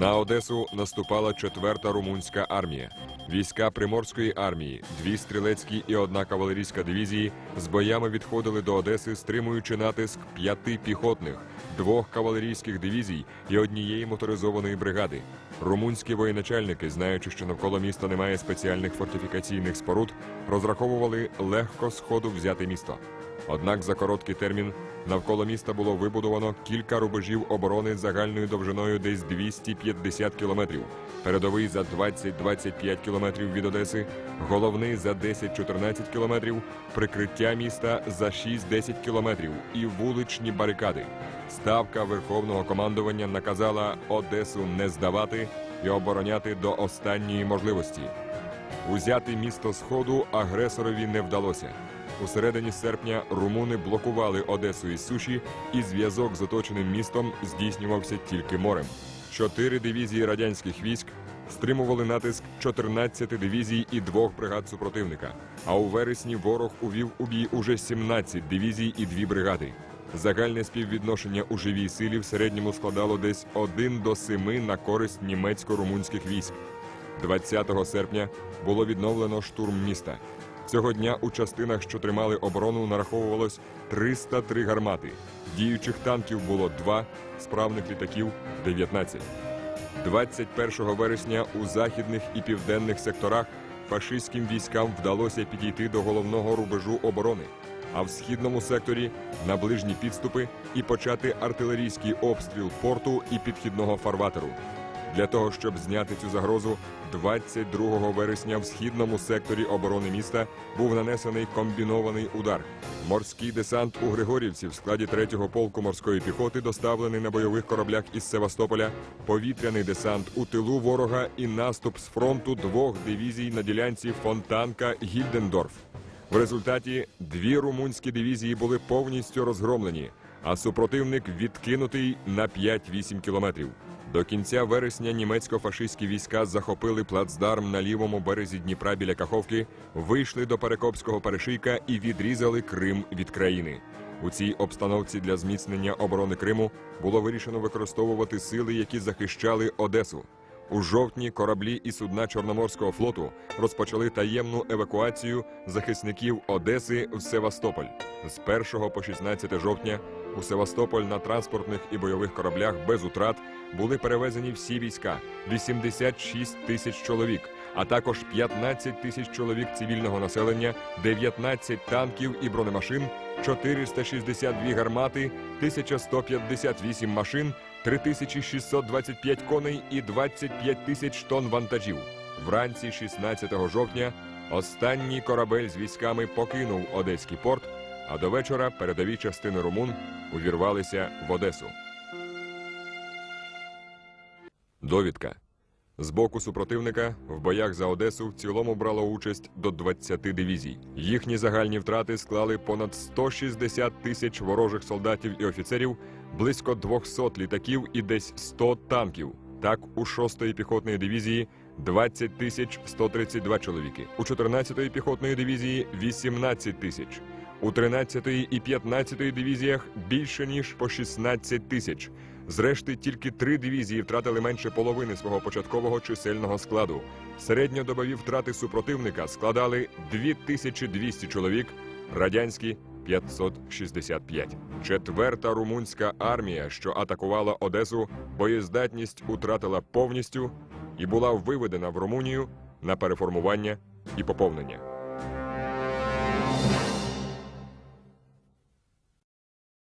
На Одесу наступала четверта румунська армія. Війська Приморської армії, дві стрілецькі і одна кавалерійська дивізії з боями відходили до Одеси, стримуючи натиск п'яти піхотних, двох кавалерійських дивізій і однієї моторизованої бригади. Румунські воєначальники, знаючи, що навколо міста немає спеціальних фортифікаційних споруд, розраховували легко сходу взяти місто. Однак за короткий термін навколо міста було вибудовано кілька рубежів оборони загальною довжиною десь 250 кілометрів, передовий за 20-25 кілометрів від Одеси, головний за 10-14 кілометрів, прикриття міста за 6-10 кілометрів і вуличні барикади. Ставка Верховного командування наказала Одесу не здавати і обороняти до останньої можливості. Узяти місто Сходу агресорові не вдалося. У середині серпня румуни блокували Одесу із суші, і зв'язок з оточеним містом здійснювався тільки морем. Чотири дивізії радянських військ стримували натиск 14 дивізій і двох бригад супротивника. А у вересні ворог увів у бій уже 17 дивізій і дві бригади. Загальне співвідношення у живій силі в середньому складало десь 1 до 7 на користь німецько-румунських військ. 20 серпня було відновлено штурм міста. Цього дня у частинах, що тримали оборону, нараховувалось 303 гармати. Діючих танків було 2, справних літаків 19. 21 вересня у західних і південних секторах фашистським військам вдалося підійти до головного рубежу оборони, а в східному секторі на ближні підступи і почати артилерійський обстріл порту і підхідного фарватеру. Для того, щоб зняти цю загрозу, 22 вересня в східному секторі оборони міста був нанесений комбінований удар. Морський десант у Григорівці в складі 3-го полку морської піхоти доставлений на бойових кораблях із Севастополя, повітряний десант у тилу ворога і наступ з фронту двох дивізій на ділянці Фонтанка Гільдендорф. В результаті дві румунські дивізії були повністю розгромлені, а супротивник відкинутий на 5-8 кілометрів. До кінця вересня німецько-фашистські війська захопили плацдарм на лівому березі Дніпра біля Каховки, вийшли до Перекопського перешийка і відрізали Крим від країни. У цій обстановці для зміцнення оборони Криму було вирішено використовувати сили, які захищали Одесу. У жовтні кораблі і судна Чорноморського флоту розпочали таємну евакуацію захисників Одеси в Севастополь. З 1 по 16 жовтня у Севастополь на транспортних і бойових кораблях без утрат були перевезені всі війська 86 тисяч чоловік, а також 15 тисяч чоловік цивільного населення, 19 танків і бронемашин, 462 гармати, 1158 машин, 3625 коней і 25 тисяч тонн вантажів. Вранці 16 жовтня останній корабель з військами покинув Одеський порт, а до вечора передові частини румун увірвалися в Одесу. Довідка. З боку супротивника в боях за Одесу в цілому брало участь до 20 дивізій. Їхні загальні втрати склали понад 160 тисяч ворожих солдатів і офіцерів, близько 200 літаків і десь 100 танків. Так, у 6-ї піхотної дивізії 20 тисяч 132 чоловіки, у 14-ї піхотної дивізії 18 тисяч, у 13-ї і 15-ї дивізіях більше ніж по 16 тисяч. Зрешти, тільки три дивізії втратили менше половини свого початкового чисельного складу. Середньодобові втрати супротивника складали 2200 чоловік, радянські 565. Четверта румунська армія, що атакувала Одесу, боєздатність утратила повністю і була виведена в Румунію на переформування і поповнення.